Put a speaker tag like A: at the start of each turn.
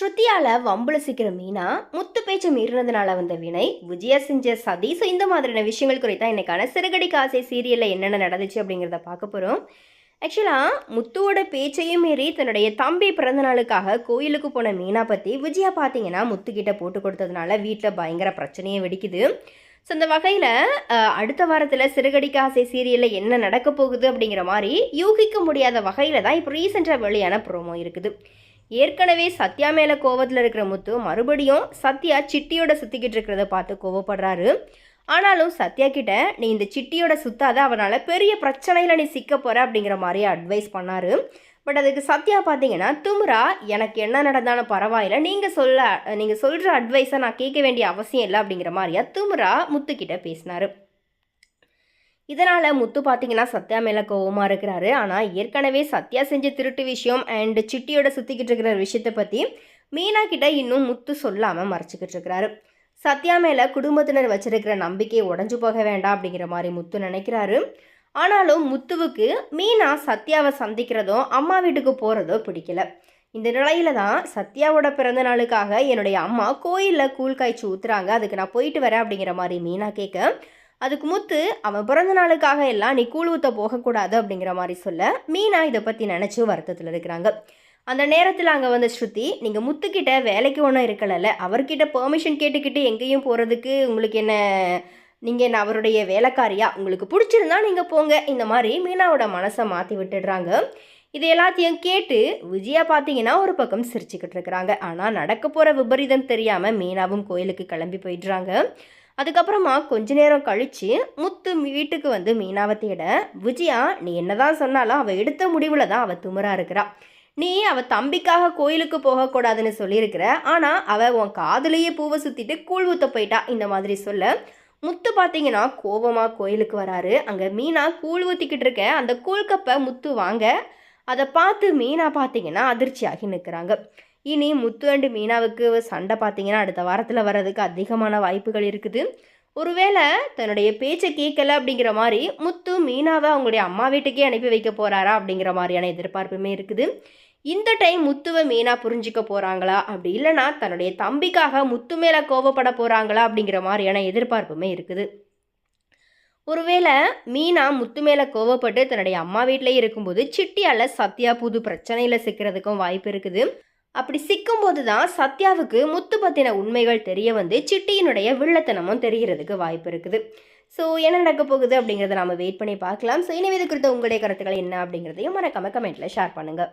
A: ஸ்ருதியால வம்புல சிக்கிற மீனா முத்து பேச்சு மீறினதுனால வந்த வினை விஜயா செஞ்ச சதி ஸோ இந்த மாதிரியான விஷயங்கள் குறித்தா இன்னைக்கான சிறுகடி காசை சீரியலில் என்னென்ன நடந்துச்சு அப்படிங்கிறத பார்க்க போகிறோம் ஆக்சுவலாக முத்துவோட பேச்சையும் மீறி தன்னுடைய தம்பி பிறந்த நாளுக்காக கோயிலுக்கு போன மீனா பற்றி விஜயா பார்த்தீங்கன்னா முத்துக்கிட்ட போட்டு கொடுத்ததுனால வீட்டில் பயங்கர பிரச்சனையே வெடிக்குது. ஸோ இந்த வகையில் அடுத்த வாரத்தில் சிறுகடிக்க ஆசை சீரியலில் என்ன நடக்க போகுது அப்படிங்கிற மாதிரி யூகிக்க முடியாத வகையில் தான் இப்போ ரீசெண்டாக வெளியான ப்ரோமோ இருக்குது. ஏற்கனவே சத்யா மேலே கோவத்தில் இருக்கிற முத்து மறுபடியும் சத்யா சிட்டியோட சுற்றிக்கிட்டு இருக்கிறத பார்த்து கோவப்படுறாரு. ஆனாலும் சத்யா கிட்ட நீ இந்த சிட்டியோட சுத்தாத அவனால் பெரிய பிரச்சனையில் நீ சிக்க போகிற அப்படிங்கிற மாதிரி அட்வைஸ் பண்ணாரு. பட் அதுக்கு சத்யா பார்த்தீங்கன்னா தும்ரா எனக்கு என்ன நடந்தாலும் பரவாயில்ல. நீங்கள் சொல்ல நீங்கள் சொல்கிற அட்வைஸை நான் கேட்க வேண்டிய அவசியம் இல்லை அப்படிங்கிற மாதிரியா தும்ரா முத்துக்கிட்ட பேசினாரு. இதனால் முத்து பார்த்தீங்கன்னா சத்யா மேலே கோவமாக இருக்கிறாரு. ஆனால் ஏற்கனவே சத்யா செஞ்ச திருட்டு விஷயம் அண்ட் சிட்டியோட சுற்றிக்கிட்டு இருக்கிற விஷயத்தை பற்றி மீனா கிட்ட இன்னும் முத்து சொல்லாமல் மறைச்சிக்கிட்டு இருக்கிறாரு. சத்யா மேலே குடும்பத்தினர் வச்சிருக்கிற நம்பிக்கை உடஞ்சு போக வேண்டாம் அப்படிங்கிற மாதிரி முத்து நினைக்கிறாரு. ஆனாலும் முத்துவுக்கு மீனா சத்யாவை சந்திக்கிறதோ அம்மா வீட்டுக்கு போகிறதோ பிடிக்கல. இந்த நிலையில தான் சத்யாவோட பிறந்த நாளுக்காக என்னுடைய அம்மா கோயிலில் கூழ் காய்ச்சி ஊத்துறாங்க. அதுக்கு நான் போயிட்டு வரேன் அப்படிங்கிற மாதிரி மீனா கேட்க அதுக்கு முத்து அவன் பிறந்த நாளுக்காக எல்லாம் நீ கூழ் ஊற்ற போகக்கூடாது அப்படிங்கிற மாதிரி சொல்ல மீனா இதை பற்றி நினச்சி வருத்தத்தில் இருக்கிறாங்க. அந்த நேரத்தில் அங்கே வந்த ஸ்ருதி நீங்கள் முத்துக்கிட்ட வேலைக்கு ஒன்றும் இருக்கலல்ல அவர்கிட்ட பெர்மிஷன் கேட்டுக்கிட்டு எங்கேயும் போகிறதுக்கு உங்களுக்கு என்ன நீங்கள் என்ன அவருடைய வேலைக்காரியா? உங்களுக்கு பிடிச்சிருந்தா நீங்கள் போங்க. இந்த மாதிரி மீனாவோட மனசை மாற்றி விட்டுடுறாங்க. இது எல்லாத்தையும் கேட்டு விஜயா பார்த்தீங்கன்னா ஒரு பக்கம் சிரிச்சுக்கிட்டு இருக்கிறாங்க. ஆனால் நடக்க போகிற விபரீதம் தெரியாமல் மீனாவும் கோயிலுக்கு கிளம்பி போயிடுறாங்க. அதுக்கப்புறமா கொஞ்ச நேரம் கழித்து முத்து வீட்டுக்கு வந்து மீனாவை தேட விஜயா நீ என்னதான் சொன்னாலும் அவள் எடுத்த முடிவில் தான் அவள் துமரா இருக்கிறா. நீ அவள் தம்பிக்காக கோயிலுக்கு போகக்கூடாதுன்னு சொல்லியிருக்கிற. ஆனால் அவள் உன் காதுலேயே பூவை சுற்றிட்டு கூழ் ஊற்ற போயிட்டா. இந்த மாதிரி சொல்ல முத்து பார்த்தீங்கன்னா கோபமாக கோயிலுக்கு வராரு. அங்கே மீனா கூழ் ஊற்றிக்கிட்டு இருக்க அந்த கூழ் கப்பை முத்து வாங்க அதை பார்த்து மீனா பார்த்தீங்கன்னா அதிர்ச்சியாகி நிற்கிறாங்க இனி முத்து அண்டு மீனாவுக்கு சண்டை பார்த்தீங்கன்னா அடுத்த வாரத்தில் வர்றதுக்கு அதிகமான வாய்ப்புகள் இருக்குது. ஒருவேளை தன்னுடைய பேச்சை கேட்கல அப்படிங்கிற மாதிரி முத்து மீனாவை அவங்களுடைய அம்மா வீட்டுக்கே அனுப்பி வைக்க போகிறாரா அப்படிங்கிற மாதிரியான எதிர்பார்ப்புமே இருக்குது. இந்த டைம் முத்துவை மீனா புரிஞ்சுக்க போகிறாங்களா அப்படி இல்லைனா தன்னுடைய தம்பிக்காக முத்து மேலே கோவப்பட போகிறாங்களா அப்படிங்கிற மாதிரியான எதிர்பார்ப்புமே இருக்குது. ஒருவேளை மீனா முத்து மேலே கோவப்பட்டு தன்னுடைய அம்மா வீட்டிலே இருக்கும்போது சிட்டியால் சத்யா புது பிரச்சனையில் சிக்கிறதுக்கும் வாய்ப்பு இருக்குது. அப்படி சிக்கும்போது தான் சத்யாவுக்கு முத்து பற்றின உண்மைகள் தெரிய வந்து சிட்டியினுடைய வில்லத்தனமும் தெரிகிறதுக்கு வாய்ப்பு இருக்குது. ஸோ என்ன நடக்க போகுது அப்படிங்கிறத நம்ம வெயிட் பண்ணி பார்க்கலாம். ஸோ இனிமே இது குறித்த உங்களுடைய கருத்துக்கள் என்ன அப்படிங்கிறதையும் மறக்காம கமெண்ட்டில் ஷேர் பண்ணுங்கள்